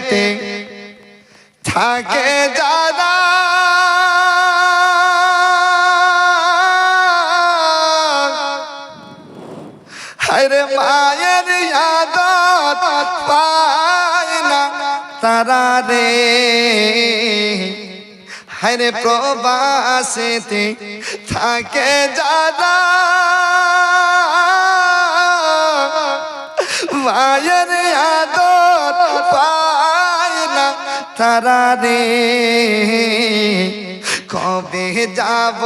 প্রবাসেতে থাকে যারা হরে মায়ের আদত পায় না তারা রে। হরে প্রবাসেতে থাকে যারা। মায়ের আদত পায় তারা রে, কবে যাব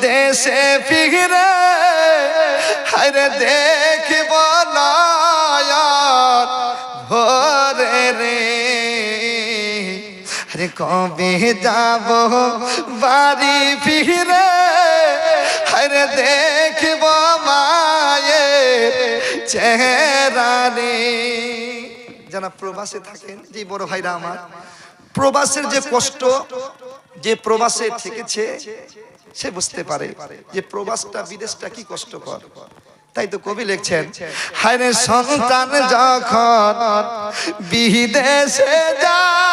দেশে ফিরে? হরে দেখব নয়ন ভরে রে। আরে কবে যাব বাড়ি ফিরে? হরে দেখব মায়ের চেহারা রে। যারা প্রবাসে থাকেন যে বড় ভাইরা আমার, প্রবাসের যে কষ্ট, যে প্রবাসে থেকেছে, সে বুঝতে পারে যে প্রবাসটা বিদেশটা কি কষ্টকর। তাই তো কবি লিখছেন, হায়রে সন্তান যখন বিদেশে যায়,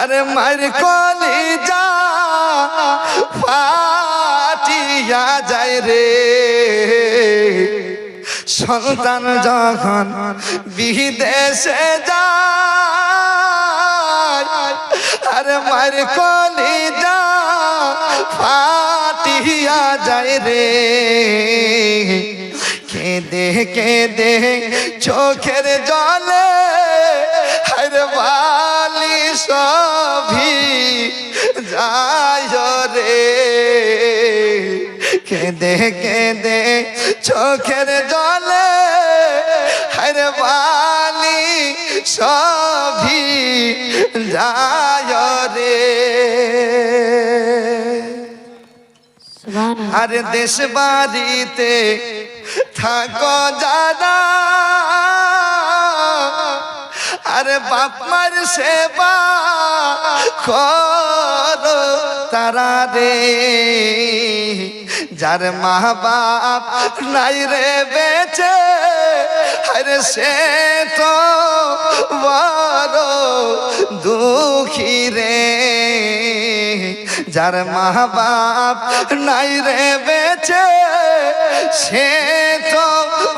আরে মার কলি যা ফাটিয়া যায় রে। সন্তান যখন বিদেশে যায়, আরে ফাটিয়া যায় রে। কেঁদে কেঁদে চোখের জলে আরে বালি সভি যায় রে। কেঁদে কেঁদে চোখের জলে বালি সভি যায় রে। আর দেশ বাড়িতে থাকো যারা। আরে বাপ মার সেবা করো তারা রে। যার মা বাপ নাই রে বেঁচে সে তো বড় দুঃখী রে। যার মা বাপ নাই রে বেঁচে, সে তো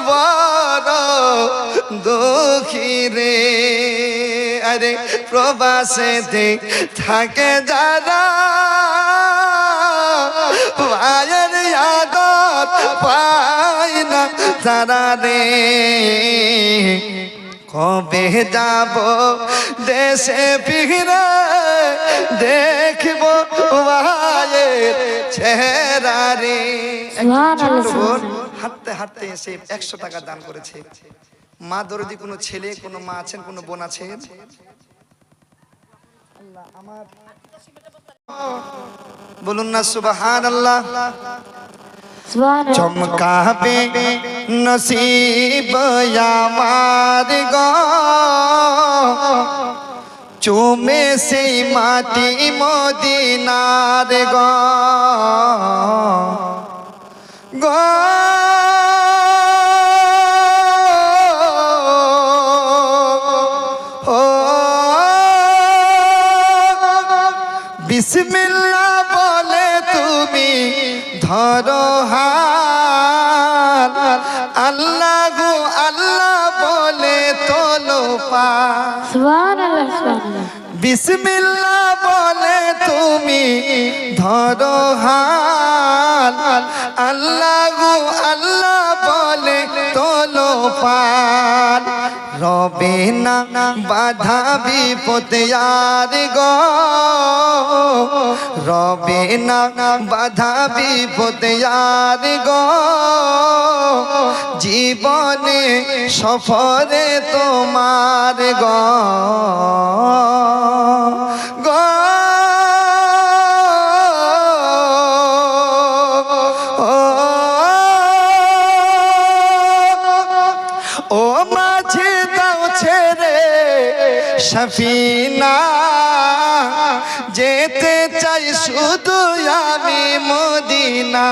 বড় দুঃখী রে। আরে প্রবাসে থাকে যারা, মায়ের আদত পায় তারা রে কবে যাব দেশে ফিরে দেখব মায়ের চেহারা রে। হাঁটতে হাঁটতে এসে একশো টাকা দান করেছে। মা দরদি কোনো ছেলে কোনো মা আছেন কোনো বোন আছেন? বলুন না সুবাহান আল্লাহ সুবহানাল্লাহ চমকাবে নসিব আমার গ চুমে সেই মাটি মদিনার গ গ বিসমিল্লা বলে তুমি ধরো হাল আল্লাহ গো আল্লাহ বলে তোলো পা। বিসমিল্লা বলে তুমি ধরো হাল আল্লাহ গো আল্লাহ রবে না, বাধা বিপদে আর গো। রবে না, বাধা বিপদে আর গো। জীবনে সফরে তোমার গো। সফিনা যেতে চাই শুধু আমি মদিনা।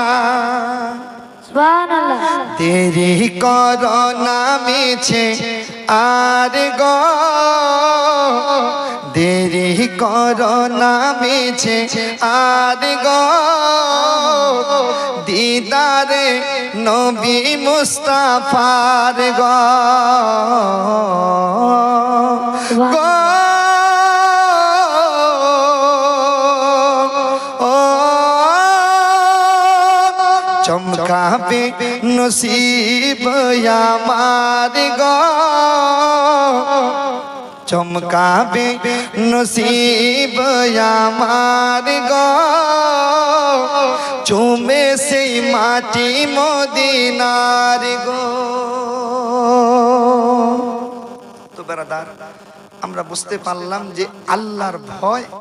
দেরি করোনা মিছে আর গো। দেরি করোনা মিছে আর গো। দিদারে নবী মুস্তাফার গো চমকাবে নসিব আমার গো। চমকাবে নসিব আমার গো। চুমে সেই মাটি মদিনার গো। তো বেড়াদার, আমরা বুঝতে পারলাম যে আল্লাহর ভয়